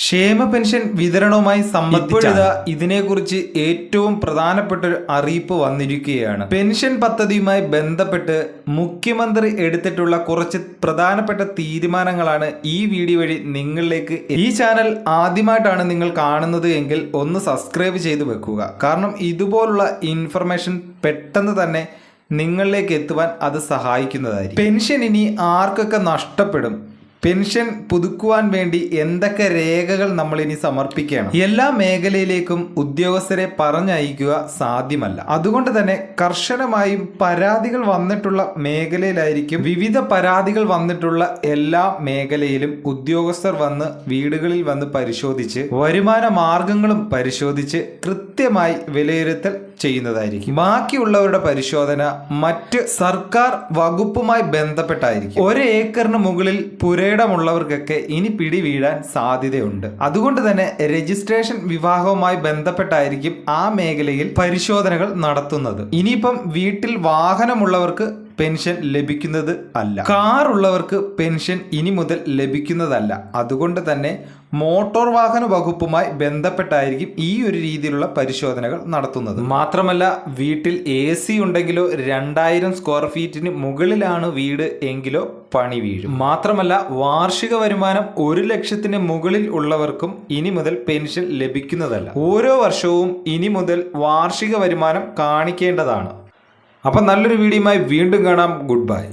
ക്ഷേമ പെൻഷൻ വിതരണവുമായി സംബന്ധിച്ച ഇതിനെക്കുറിച്ച് ഏറ്റവും പ്രധാനപ്പെട്ട ഒരു അറിയിപ്പ് വന്നിരിക്കുകയാണ്. പെൻഷൻ പദ്ധതിയുമായി ബന്ധപ്പെട്ട് മുഖ്യമന്ത്രി എടുത്തിട്ടുള്ള കുറച്ച് പ്രധാനപ്പെട്ട തീരുമാനങ്ങളാണ് ഈ വീഡിയോ വഴി നിങ്ങളിലേക്ക് ഈ ചാനൽ ആദ്യമായിട്ടാണ് നിങ്ങൾ കാണുന്നത് എങ്കിൽ ഒന്ന് സബ്സ്ക്രൈബ് ചെയ്ത് വെക്കുക. കാരണം ഇതുപോലുള്ള ഇൻഫർമേഷൻ പെട്ടെന്ന് തന്നെ നിങ്ങളിലേക്ക് എത്തുവാൻ അത് സഹായിക്കുന്നതായിരിക്കും. പെൻഷൻ ഇനി ആർക്കൊക്കെ നഷ്ടപ്പെടും? പെൻഷൻ പുതുക്കുവാൻ വേണ്ടി എന്തൊക്കെ രേഖകൾ നമ്മൾ ഇനി സമർപ്പിക്കണം? എല്ലാ മേഖലയിലേക്കും ഉദ്യോഗസ്ഥരെ പറഞ്ഞയക്കുക സാധ്യമല്ല. അതുകൊണ്ട് തന്നെ കർശനമായും പരാതികൾ വന്നിട്ടുള്ള മേഖലയിലായിരിക്കും വിവിധ പരാതികൾ വന്നിട്ടുള്ള എല്ലാ മേഖലയിലും ഉദ്യോഗസ്ഥർ വന്ന് വീടുകളിൽ വന്ന് പരിശോധിച്ച് വരുമാന മാർഗങ്ങളും പരിശോധിച്ച് കൃത്യമായി വിലയിരുത്തൽ ചെയ്യുന്നതായിരിക്കും. ബാക്കിയുള്ളവരുടെ പരിശോധന മറ്റ് സർക്കാർ വകുപ്പുമായി ബന്ധപ്പെട്ടായിരിക്കും. ഒരു ഏക്കറിന് മുകളിൽ പുരയിടമുള്ളവർക്കൊക്കെ ഇനി പിടി വീഴാൻ സാധ്യതയുണ്ട്. അതുകൊണ്ട് തന്നെ രജിസ്ട്രേഷൻ വിവാഹവുമായി ബന്ധപ്പെട്ടായിരിക്കും ആ മേഖലയിൽ പരിശോധനകൾ നടത്തുന്നത്. ഇനിയിപ്പം വീട്ടിൽ വാഹനമുള്ളവർക്ക് പെൻഷൻ ലഭിക്കുന്നത് അല്ല. കാർ ഉള്ളവർക്ക് പെൻഷൻ ഇനി മുതൽ ലഭിക്കുന്നതല്ല. അതുകൊണ്ട് തന്നെ മോട്ടോർ വാഹന വകുപ്പുമായി ബന്ധപ്പെട്ടായിരിക്കും ഈ ഒരു രീതിയിലുള്ള പരിശോധനകൾ നടത്തുന്നത്. മാത്രമല്ല വീട്ടിൽ എ സി ഉണ്ടെങ്കിലോ രണ്ടായിരം സ്ക്വയർ ഫീറ്റിന് മുകളിലാണ് വീട് എങ്കിലോ പണി വീഴും. മാത്രമല്ല വാർഷിക വരുമാനം ഒരു ലക്ഷത്തിന് മുകളിൽ ഉള്ളവർക്കും ഇനി മുതൽ പെൻഷൻ ലഭിക്കുന്നതല്ല. ഓരോ വർഷവും ഇനി മുതൽ വാർഷിക വരുമാനം കാണിക്കേണ്ടതാണ്. അപ്പം നല്ലൊരു വീഡിയോയുമായി വീണ്ടും കാണാം. Good bye